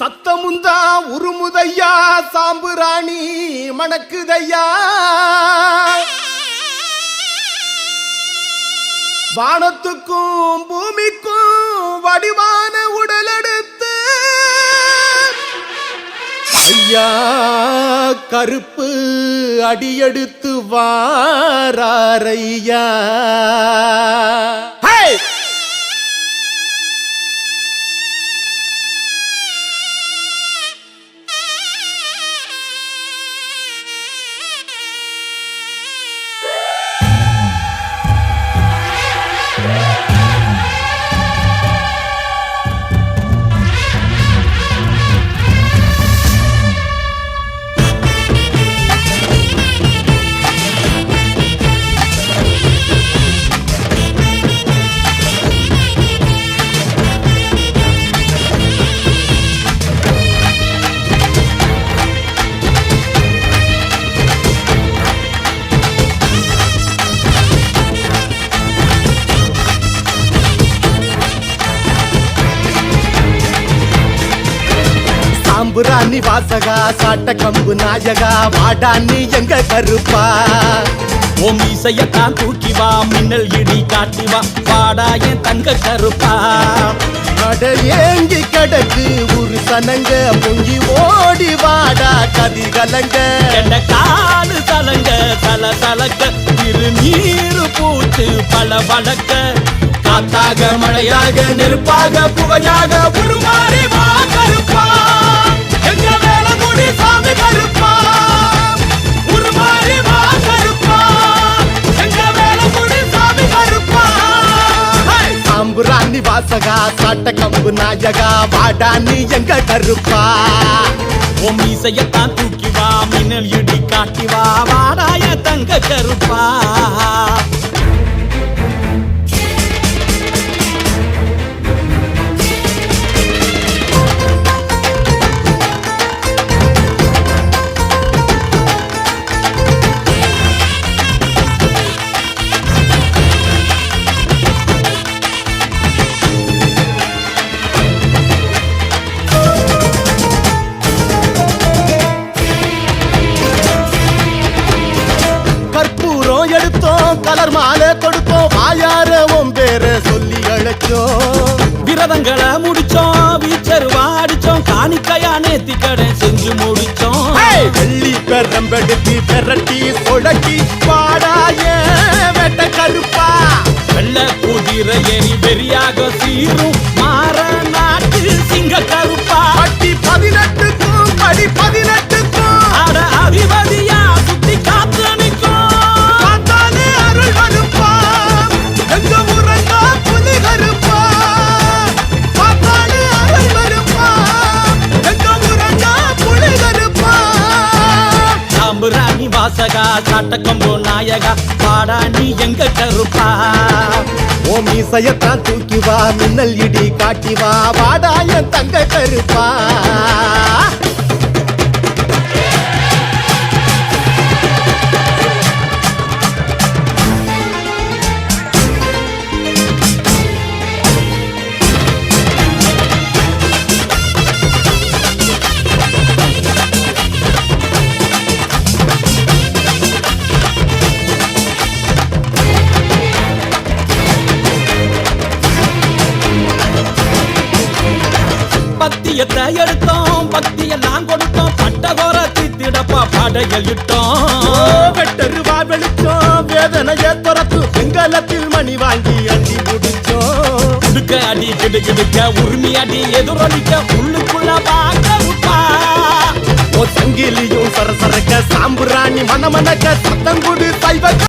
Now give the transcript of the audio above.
சத்தமுந்தா உருமுதையா சாம்புராணி மணக்குதையா. வானத்துக்கும் பூமிக்கும் வடிவான உடலெடுத்து. ஐயா கருப்பு அடியெடுத்து வாராரையா ஹே! சாம்புராணி வாசகா சாட்ட கம்பு நாயகா வாடான்னு எங்க கருப்பா? உன் இசையத்தான் தூக்கி வா மின்னல் இடி காட்டி வா வாடா என் தங்க கருப்பா. அட ஏங்கி கிடக்கு ஒரு சனங்க பொங்கி ஓடி வாடா கதி கலங்க. என்ற காலு சலங்க சல சலக்க திருநீரு பூத்து பல வழக்க காத்தாக மழையாக நெருப்பாக புகையாக உருமாறி வாசகா சாட்ட கம்பு நாயகா நீ எங்க கருப்பா? உன் இசையத்தான் தூக்கி வா மின்னல் இடி காட்டி வா வாடாய தங்க கருப்பா. எடுத்தோம் கலர் மாலை கொடுத்தோம் வாயார உன் பேர சொல்லி அழைச்சோம் விரதங்களை முடிச்சோம் வீச்சருவா அடிச்சோம் காணிக்கையா நேத்தி கடை செஞ்சு முடிச்சோம்! வெள்ளி பெரம்பெடுத்து பெரட்டி சொடட்டி பாடாய வெட்ட கருப்பா வெள்ள குதிரை ஏறி வெறியாக சீரும் சாம்புராணி சாட்டக்கம்போ நாயகா பாடா நீ எங்க கருப்பா ஓ மீசையத்தான் தூக்கி வா மின்னல் இடி காட்டி வா வாடா என் தங்க கருப்பா. பத்தியத்தை எடுத்தோம் பக்தியெல்லாம் கொடுத்தோம். பட்டகோர தித்திடப்பா ஓ, இட்டோம். வெட்டருவா வெளிச்சோம் வேதனைய துரத்து வெங்கலத்தில் மணி வாங்கி அண்டி முடிச்சோம். கிடுக்க அடி கிடு கிடுக்க உரிமை அடி எதிரொலிக்க உள்ளுக்குள்ள பாக்கருப்பா ஓ சங்கிலியும் சரசரக்க சாம்புராணி மனமனக்க சத்தங்குடு சைவ